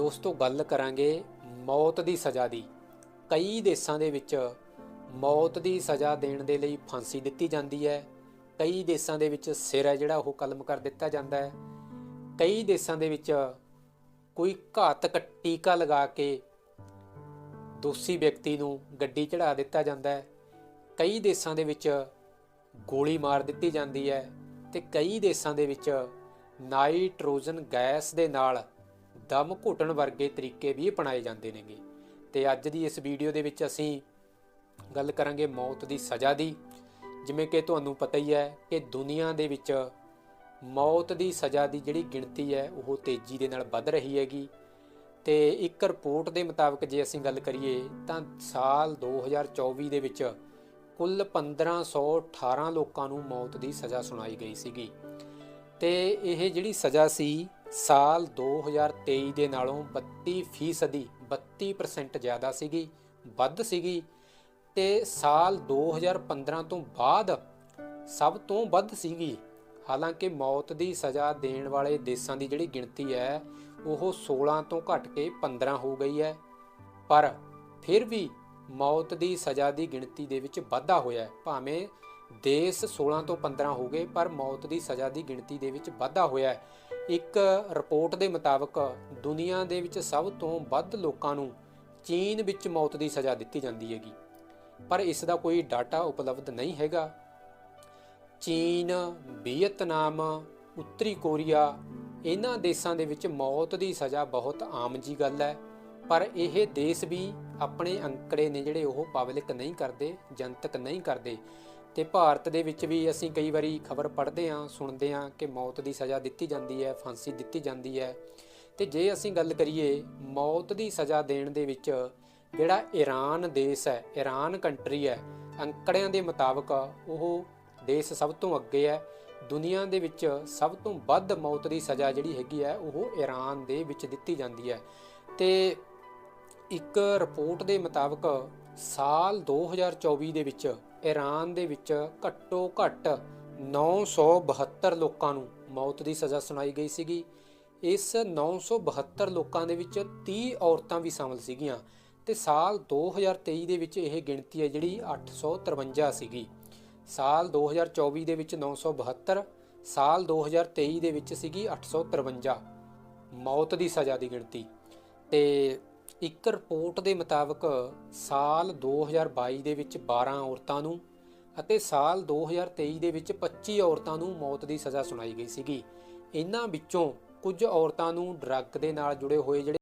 ਦੋਸਤੋ, ਗੱਲ ਕਰਾਂਗੇ ਮੌਤ ਦੀ ਸਜ਼ਾ ਦੀ। ਕਈ ਦੇਸ਼ਾਂ ਦੇ ਵਿੱਚ ਮੌਤ ਦੀ ਸਜ਼ਾ ਦੇਣ ਦੇ ਲਈ ਫਾਂਸੀ ਦਿੱਤੀ ਜਾਂਦੀ ਹੈ। ਕਈ ਦੇਸ਼ਾਂ ਦੇ ਵਿੱਚ ਸਿਰ ਹੈ ਜਿਹੜਾ, ਉਹ ਕਲਮ ਕਰ ਦਿੱਤਾ ਜਾਂਦਾ ਹੈ। ਕਈ ਦੇਸ਼ਾਂ ਦੇ ਵਿੱਚ ਕੋਈ ਘਾਤਕ ਟੀਕਾ ਲਗਾ ਕੇ ਦੋਸ਼ੀ ਵਿਅਕਤੀ ਨੂੰ ਗੱਡੀ ਚੜਾ ਦਿੱਤਾ ਜਾਂਦਾ ਹੈ। ਕਈ ਦੇਸ਼ਾਂ ਦੇ ਵਿੱਚ ਗੋਲੀ ਮਾਰ ਦਿੱਤੀ ਜਾਂਦੀ ਹੈ ਤੇ ਕਈ ਦੇਸ਼ਾਂ ਦੇ ਵਿੱਚ ਨਾਈਟ੍ਰੋਜਨ ਗੈਸ ਦੇ ਨਾਲ ਦਮ ਘੁੱਟਣ ਵਰਗੇ ਤਰੀਕੇ ਵੀ ਅਪਣਾਏ ਜਾਂਦੇ ਨੇਗੇ। ਤੇ ਅੱਜ ਦੀ ਇਸ ਵੀਡੀਓ ਦੇ ਵਿੱਚ ਅਸੀਂ ਗੱਲ ਕਰਾਂਗੇ ਮੌਤ ਦੀ ਸਜ਼ਾ ਦੀ। ਜਿਵੇਂ ਕਿ ਤੁਹਾਨੂੰ ਪਤਾ ਹੀ ਹੈ ਕਿ ਦੁਨੀਆ ਦੇ ਵਿੱਚ ਮੌਤ ਦੀ ਸਜ਼ਾ ਦੀ ਜਿਹੜੀ ਗਿਣਤੀ ਹੈ, ਉਹ ਤੇਜ਼ੀ ਦੇ ਨਾਲ ਵੱਧ ਰਹੀ ਹੈਗੀ। ਤੇ ਇੱਕ ਰਿਪੋਰਟ ਦੇ ਮੁਤਾਬਕ ਜੇ ਅਸੀਂ ਗੱਲ ਕਰੀਏ, ਤਾਂ ਸਾਲ 2024 ਦੇ ਵਿੱਚ ਕੁੱਲ 1518 ਲੋਕਾਂ ਨੂੰ ਮੌਤ ਦੀ ਸਜ਼ਾ ਸੁਣਾਈ ਗਈ ਸੀਗੀ। ਤੇ ਇਹ ਜਿਹੜੀ ਸਜ਼ਾ ਸੀ ਸਾਲ 2023 ਦੇ ਨਾਲੋਂ 32 ਫੀਸਦੀ 32% ਜ਼ਿਆਦਾ ਸੀਗੀ, ਵੱਧ ਸੀਗੀ ਤੇ ਸਾਲ 2015 ਤੋਂ ਬਾਅਦ ਸਭ ਤੋਂ ਵੱਧ ਸੀਗੀ। ਹਾਲਾਂਕਿ ਮੌਤ ਦੀ ਸਜ਼ਾ ਦੇਣ ਵਾਲੇ ਦੇਸ਼ਾਂ ਦੀ ਜਿਹੜੀ ਗਿਣਤੀ ਹੈ, ਉਹ 16 ਤੋਂ ਘਟ ਕੇ 15 ਹੋ ਗਈ ਹੈ। ਪਰ ਫਿਰ ਵੀ ਮੌਤ ਦੀ ਸਜ਼ਾ ਦੀ ਗਿਣਤੀ ਦੇ ਵਿੱਚ ਵਾਧਾ ਹੋਇਆ ਹੈ। ਭਾਵੇਂ ਦੇਸ਼ 16 ਤੋਂ 15 ਹੋ ਗਏ, ਪਰ ਮੌਤ ਦੀ ਸਜ਼ਾ ਦੀ ਗਿਣਤੀ ਦੇ ਵਿੱਚ ਵਾਧਾ ਹੋਇਆ ਹੈ। ਇੱਕ ਰਿਪੋਰਟ ਦੇ ਮੁਤਾਬਕ ਦੁਨੀਆ ਦੇ ਵਿੱਚ ਸਭ ਤੋਂ ਵੱਧ ਲੋਕਾਂ ਨੂੰ ਚੀਨ ਵਿੱਚ ਮੌਤ ਦੀ ਸਜ਼ਾ ਦਿੱਤੀ ਜਾਂਦੀ ਹੈਗੀ। ਪਰ ਇਸ ਦਾ ਕੋਈ ਡਾਟਾ ਉਪਲਬਧ ਨਹੀਂ ਹੈਗਾ। ਚੀਨ, ਵੀਅਤਨਾਮ, ਉੱਤਰੀ ਕੋਰੀਆ, ਇਹਨਾਂ ਦੇਸ਼ਾਂ ਦੇ ਵਿੱਚ ਮੌਤ ਦੀ ਸਜ਼ਾ ਬਹੁਤ ਆਮ ਜੀ ਗੱਲ ਹੈ। ਪਰ ਇਹ ਦੇਸ਼ ਵੀ ਆਪਣੇ ਅੰਕੜੇ ਨੇ ਜਿਹੜੇ ਉਹ ਪਬਲਿਕ ਨਹੀਂ ਕਰਦੇ, ਜਨਤਕ ਨਹੀਂ ਕਰਦੇ। ਤੇ ਭਾਰਤ ਦੇ ਵਿੱਚ ਵੀ ਅਸੀਂ ਕਈ ਵਾਰੀ ਖਬਰ ਪੜ੍ਹਦੇ ਹਾਂ, ਸੁਣਦੇ ਹਾਂ ਕਿ ਮੌਤ ਦੀ ਸਜ਼ਾ ਦਿੱਤੀ ਜਾਂਦੀ ਹੈ, ਫਾਂਸੀ ਦਿੱਤੀ ਜਾਂਦੀ ਹੈ। ਤੇ ਜੇ ਅਸੀਂ ਗੱਲ ਕਰੀਏ ਮੌਤ ਦੀ ਸਜ਼ਾ ਦੇਣ ਦੇ ਵਿੱਚ ਜਿਹੜਾ ਈਰਾਨ ਦੇਸ਼ ਹੈ, ਈਰਾਨ ਕੰਟਰੀ ਹੈ, ਅੰਕੜਿਆਂ ਦੇ ਮੁਤਾਬਕ ਉਹ ਦੇਸ਼ ਸਭ ਤੋਂ ਅੱਗੇ ਹੈ। ਦੁਨੀਆ ਦੇ ਵਿੱਚ ਸਭ ਤੋਂ ਵੱਧ ਮੌਤ ਦੀ ਸਜ਼ਾ ਜਿਹੜੀ ਹੈਗੀ ਹੈ, ਉਹ ਈਰਾਨ ਦੇ ਵਿੱਚ ਦਿੱਤੀ ਜਾਂਦੀ ਹੈ। ਤੇ ਇੱਕ ਰਿਪੋਰਟ ਦੇ ਮੁਤਾਬਕ ਸਾਲ 2024 ਦੇ ਵਿੱਚ ਈਰਾਨ ਦੇ ਵਿੱਚ ਘੱਟੋ ਘੱਟ 972 ਲੋਕਾਂ ਨੂੰ ਮੌਤ ਦੀ ਸਜ਼ਾ ਸੁਣਾਈ ਗਈ ਸੀਗੀ। ਇਸ 972 ਲੋਕਾਂ ਦੇ ਵਿੱਚ 30 ਔਰਤਾਂ ਵੀ ਸ਼ਾਮਲ ਸੀਗੀਆਂ ਤੇ ਸਾਲ 2023 ਦੇ ਵਿੱਚ ਇਹ ਗਿਣਤੀ ਹੈ ਜਿਹੜੀ 853 ਸੀਗੀ। ਸਾਲ 2024 ਦੇ ਵਿੱਚ 972 ਸਾਲ 2023 ਦੇ ਵਿੱਚ ਸੀਗੀ 853 ਮੌਤ ਦੀ ਸਜ਼ਾ ਦੀ ਗਿਣਤੀ। ਤੇ ਇੱਕ ਰਿਪੋਰਟ ਦੇ ਮੁਤਾਬਕ ਸਾਲ 2022 ਦੇ ਵਿੱਚ 12 ਔਰਤਾਂ ਨੂੰ ਅਤੇ ਸਾਲ 2023 ਦੇ ਵਿੱਚ 25 ਔਰਤਾਂ ਨੂੰ ਮੌਤ ਦੀ ਸਜ਼ਾ ਸੁਣਾਈ ਗਈ ਸੀਗੀ। ਇਹਨਾਂ ਵਿੱਚੋਂ ਕੁਝ ਔਰਤਾਂ ਨੂੰ ਡਰੱਗ ਦੇ ਨਾਲ ਜੁੜੇ ਹੋਏ ਜਿਹੜੇ